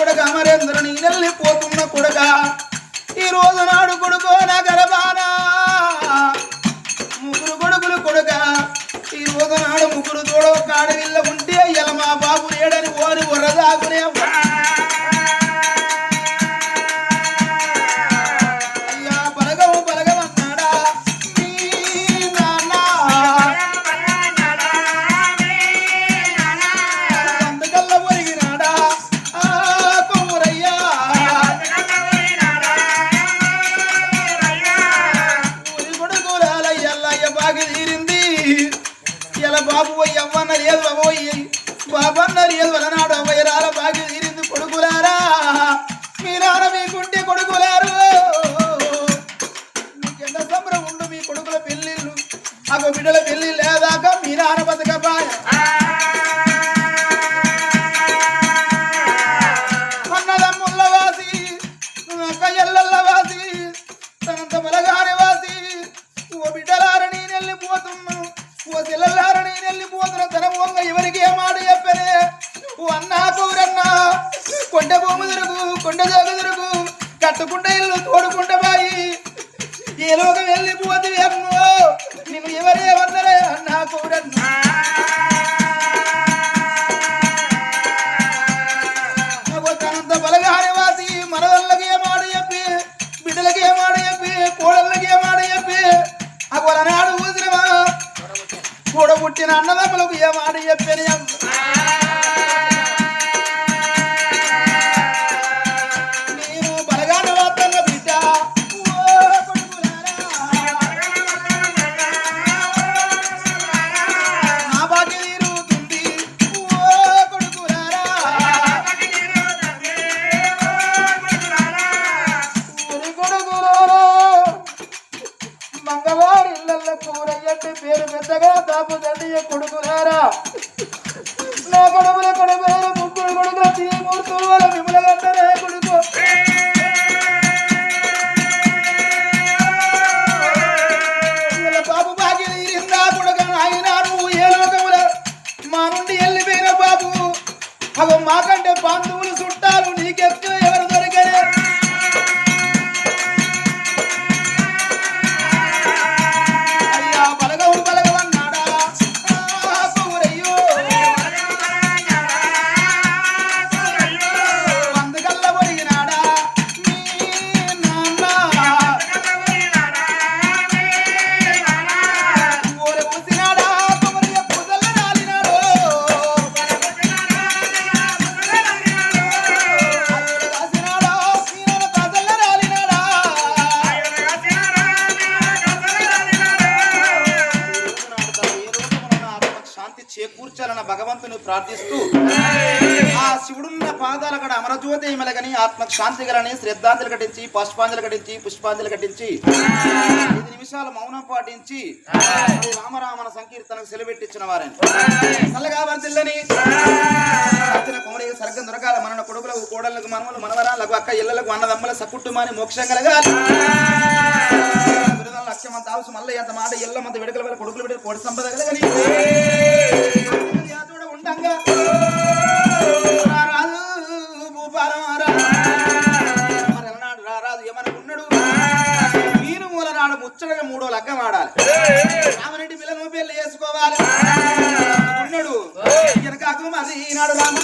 కొడక అమరేంద్ర నీనెళ్ళి పోతున్న కొడక. ఈ రోజు నాడు కొడుకో నా ముగ్గురు కొడుకులు కొడుక. ఈ రోజు నాడు ముగ్గురు తోడో కాడవిల్ల ఉంటే ఇలా మా బాబు లేడని ఓని ఒర్రదాకునే నాన్న కొడుకులారు నీకెంత సంబరం ఉండు మీ కొడుకుల పెళ్ళిళ్ళు? అగో బిడ్డల పెళ్ళి లేదాకా మీ నాన్న బతకబాయ తన అన్నా కొండ భూమి తిరుగు కొండ జోగు తిరుగు. కట్టుకుంట ఇల్లు తోడుకుంట బాయి. ఏ లోకం వెళ్ళిపోతే అన్నో నిన్ను ఎవరేమన్నరే అన్నా కూరన్నా తనంత అన్నదమ్ములకు ఏమాడు మనవల్లకి పేరు పెద్దగా దాపు దండియ కొడుకులారా? నా కొడుకుల కొడుకులారా ముగ్గురు కొడుకుల తీమూర్తు వాళ్ళ విమల గంటనే కొడుకు. బాబు బాగి తీరిందా కొడుక ఏ లోకముల మా నుండి వెళ్ళిపోయిన బాబు. అగో మాకంటే బంధువులు చుట్టాలు నీకెక్కువ చేకూర్చాలన్న భగవంతుని ప్రార్థిస్తూ ఆ శివుడున్న పాదాల కడ అమరజ్యోతి మెలగని ఆత్మకు శాంతి గలని శ్రద్ధాంజలి కట్టించి పుష్పాంజలి కట్టించి పుష్పాంజలి కట్టించి ఐదు నిమిషాలు మౌనం పాటించి శ్రీ రామరామన సంకీర్తనకు సెలవెట్టించిన వారని. చల్లగా వర్తిల్లని సర్గం దొరకాల మన కొడుకులకు కోడలకు మనములు మనవరాలకు అక్క ఇళ్ళకు అన్నదమ్మల సకుటుంబాన్ని మోక్షం కలగాలి. అవసరం మళ్ళీ ఎంత మాట ఎల్లమంత విడకల వల్ల కొడుకులు విడకలు కోడి సంపద కలగని ఉండంగా. ముచ్చటగా మూడో లగ్గం ఆడాలి. రామరెడ్డి పిల్లలు పెళ్ళి చేసుకోవాలి. ఉన్నాడు. వెనకాకు మరి నాడు రామ